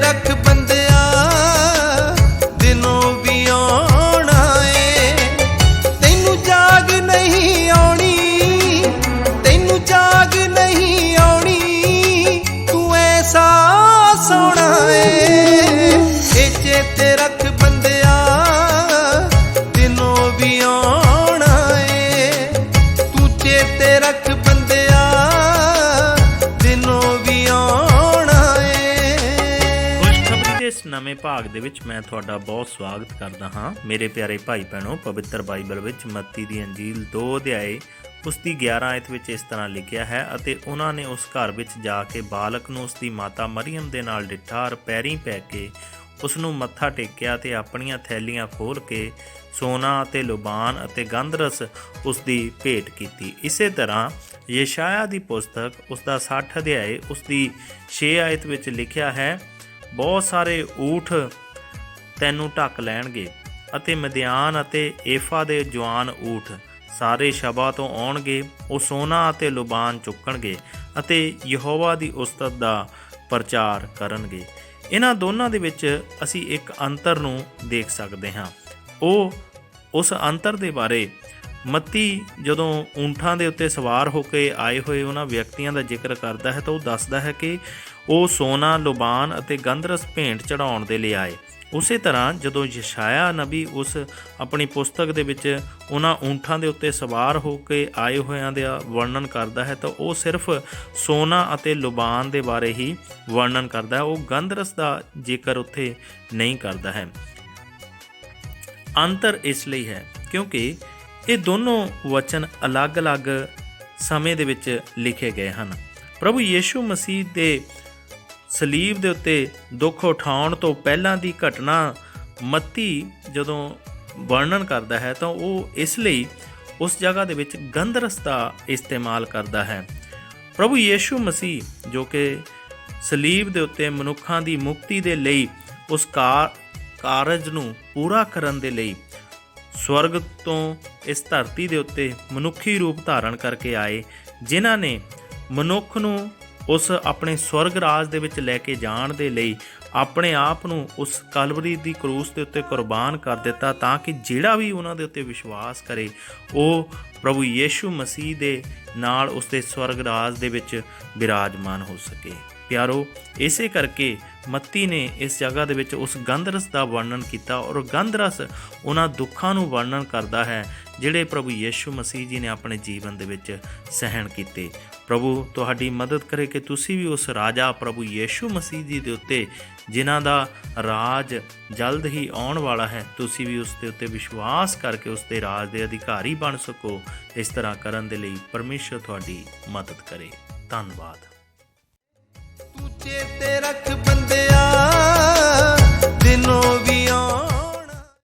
রাখবে ਨਵੇਂ ਭਾਗ ਦੇ ਵਿੱਚ ਮੈਂ ਤੁਹਾਡਾ ਬਹੁਤ ਸਵਾਗਤ ਕਰਦਾ ਹਾਂ। ਮੇਰੇ ਪਿਆਰੇ ਭਾਈ ਭੈਣੋ, ਪਵਿੱਤਰ ਬਾਈਬਲ ਵਿੱਚ ਮੱਤੀ ਦੀ ਅੰਜੀਲ 2 ਅਧਿਆਏ ਉਸ ਦੀ 11 ਆਇਤ ਵਿੱਚ ਇਸ ਤਰ੍ਹਾਂ ਲਿਖਿਆ ਹੈ, ਅਤੇ ਉਹਨਾਂ ਨੇ ਉਸ ਘਰ ਵਿੱਚ ਜਾ ਕੇ ਬਾਲਕ ਨੂੰ ਉਸ ਦੀ ਮਾਤਾ ਮਰੀਮ ਦੇ ਨਾਲ ਡਿੱਠਾ ਔਰ ਪੈਰੀਂ ਪੈ ਕੇ ਉਸ ਨੂੰ ਮੱਥਾ ਟੇਕਿਆ ਤੇ ਆਪਣੀਆਂ ਥੈਲੀਆਂ ਖੋਲ ਕੇ ਸੋਨਾ ਅਤੇ ਲੁਬਾਨ ਅਤੇ ਗੰਧਰਸ ਉਸ ਦੀ ਭੇਟ ਕੀਤੀ। ਇਸੇ ਤਰ੍ਹਾਂ ਯਸ਼ਾਇਆ ਦੀ ਪੁਸਤਕ ਉਸ ਦਾ 60 ਅਧਿਆਏ ਉਸ ਦੀ 6 ਆਇਤ ਵਿੱਚ ਲਿਖਿਆ ਹੈ ਬਹੁਤ ਸਾਰੇ ਊਠ ਤੈਨੂੰ ਢੱਕ ਲੈਣਗੇ ਅਤੇ ਮਦਿਆਨ ਅਤੇ ਏਫਾ ਦੇ ਜਵਾਨ ਊਠ ਸਾਰੇ ਸ਼ਬਾ ਤੋਂ ਆਉਣਗੇ, ਉਹ ਸੋਨਾ ਅਤੇ ਲੁਬਾਨ ਚੁੱਕਣਗੇ ਅਤੇ ਯਹੋਵਾ ਦੀ ਉਸਤਤ ਦਾ ਪ੍ਰਚਾਰ ਕਰਨਗੇ। ਇਹਨਾਂ ਦੋਨਾਂ ਦੇ ਵਿੱਚ ਅਸੀਂ ਇੱਕ ਅੰਤਰ ਨੂੰ ਦੇਖ ਸਕਦੇ ਹਾਂ। ਉਹ ਉਸ ਅੰਤਰ ਦੇ ਬਾਰੇ ਮੱਤੀ ਜਦੋਂ ਊਂਠਾਂ ਦੇ ਉੱਤੇ ਸਵਾਰ ਹੋ ਕੇ ਆਏ ਹੋਏ ਉਹਨਾਂ ਵਿਅਕਤੀਆਂ ਦਾ ਜ਼ਿਕਰ ਕਰਦਾ ਹੈ ਤਾਂ ਉਹ ਦੱਸਦਾ ਹੈ ਕਿ ਉਹ ਸੋਨਾ, ਲੁਬਾਨ ਅਤੇ ਗੰਧਰਸ ਭੇਂਟ ਚੜਾਉਣ ਦੇ ਲਈ ਆਏ। ਉਸੇ ਤਰ੍ਹਾਂ ਜਦੋਂ ਯਸ਼ਾਇਆ ਨਬੀ ਉਸ ਆਪਣੀ ਪੁਸਤਕ ਦੇ ਵਿੱਚ ਉਹਨਾਂ ਊਂਠਾਂ ਦੇ ਉੱਤੇ ਸਵਾਰ ਹੋ ਕੇ ਆਏ ਹੋਇਆਂ ਦਾ ਵਰਣਨ ਕਰਦਾ ਹੈ ਤਾਂ ਉਹ ਸਿਰਫ ਸੋਨਾ ਅਤੇ ਲੁਬਾਨ ਦੇ ਬਾਰੇ ਹੀ ਵਰਣਨ ਕਰਦਾ ਹੈ। ਉਹ ਗੰਧਰਸ ਦਾ ਜ਼ਿਕਰ ਉੱਥੇ ਨਹੀਂ ਕਰਦਾ ਹੈ। ਅੰਤਰ ਇਸ ਲਈ ਹੈ ਕਿਉਂਕਿ ਇਹ ਦੋਨੋਂ ਵਚਨ ਅਲੱਗ-ਅਲੱਗ ਸਮੇਂ ਦੇ ਵਿੱਚ ਲਿਖੇ ਗਏ ਹਨ। ਪ੍ਰਭੂ ਯੀਸ਼ੂ ਮਸੀਹ ਦੇ ਸਲੀਬ ਦੇ ਉੱਤੇ ਦੁੱਖ ਉਠਾਉਣ ਤੋਂ ਪਹਿਲਾਂ ਦੀ ਘਟਨਾ ਮੱਤੀ ਜਦੋਂ ਵਰਣਨ ਕਰਦਾ ਹੈ ਤਾਂ ਉਹ ਇਸ ਲਈ ਉਸ ਜਗ੍ਹਾ ਦੇ ਵਿੱਚ ਗੰਧਰਸ ਦਾ ਇਸਤੇਮਾਲ ਕਰਦਾ ਹੈ। ਪ੍ਰਭੂ ਯੀਸ਼ੂ ਮਸੀਹ ਜੋ ਕਿ ਸਲੀਬ ਦੇ ਉੱਤੇ ਮਨੁੱਖਾਂ ਦੀ ਮੁਕਤੀ ਦੇ ਲਈ ਉਸ ਕਾ- ਕਾਰਜ ਨੂੰ ਪੂਰਾ ਕਰਨ ਦੇ ਲਈ ਸਵਰਗ ਤੋਂ ਇਸ ਧਰਤੀ ਦੇ ਉੱਤੇ ਮਨੁੱਖੀ ਰੂਪ ਧਾਰਨ ਕਰਕੇ ਆਏ, ਜਿਨ੍ਹਾਂ ਨੇ ਮਨੁੱਖ ਨੂੰ ਉਸ ਆਪਣੇ ਸਵਰਗ ਰਾਜ ਦੇ ਵਿੱਚ ਲੈ ਕੇ ਜਾਣ ਦੇ ਲਈ ਆਪਣੇ ਆਪ ਨੂੰ ਉਸ ਕਲਵਰੀ ਦੀ ਕਰੂਸ ਦੇ ਉੱਤੇ ਕੁਰਬਾਨ ਕਰ ਦਿੱਤਾ ਤਾਂ ਕਿ ਜਿਹੜਾ ਵੀ ਉਹਨਾਂ ਦੇ ਉੱਤੇ ਵਿਸ਼ਵਾਸ ਕਰੇ, ਉਹ ਪ੍ਰਭੂ ਯੀਸ਼ੂ ਮਸੀਹ ਦੇ ਨਾਲ ਉਸ ਦੇ ਸਵਰਗ ਰਾਜ ਦੇ ਵਿੱਚ ਬਿਰਾਜਮਾਨ ਹੋ ਸਕੇ। ਪਿਆਰੋ, ਇਸੇ ਕਰਕੇ ਮੱਤੀ ਨੇ ਇਸ ਜਗ੍ਹਾ ਦੇ ਵਿੱਚ ਉਸ ਗੰਧਰਸ ਦਾ ਵਰਣਨ ਕੀਤਾ ਔਰ ਗੰਧਰਸ ਉਹਨਾਂ ਦੁੱਖਾਂ ਨੂੰ ਵਰਣਨ ਕਰਦਾ ਹੈ, ਜਿਹੜੇ ਪ੍ਰਭੂ ਯੀਸ਼ੂ ਮਸੀਹ ਜੀ ਨੇ ਆਪਣੇ ਜੀਵਨ ਦੇ ਵਿੱਚ ਸਹਿਣ ਕੀਤੇ। ਪ੍ਰਭੂ, ਤੁਹਾਡੀ ਮਦਦ ਕਰੇ ਕਿ ਤੁਸੀਂ ਵੀ ਉਸ ਰਾਜਾ ਪ੍ਰਭੂ ਯੀਸ਼ੂ ਮਸੀਹ ਜੀ ਦੇ ਉੱਤੇ, ਜਿਨ੍ਹਾਂ ਦਾ ਰਾਜ ਜਲਦ ਹੀ ਆਉਣ ਵਾਲਾ ਹੈ, ਤੁਸੀਂ ਵੀ ਉਸ ਦੇ ਉੱਤੇ ਵਿਸ਼ਵਾਸ ਕਰਕੇ ਉਸ ਦੇ ਰਾਜ ਦੇ ਅਧਿਕਾਰੀ ਬਣ ਸਕੋ। ਇਸ ਤਰ੍ਹਾਂ ਕਰਨ ਦੇ ਲਈ ਪਰਮੇਸ਼ਰ ਤੁਹਾਡੀ ਮਦਦ ਕਰੇ। ਧੰਨਵਾਦ। ਚੇਤੇ ਰੱਖ ਬੰਦਿਆ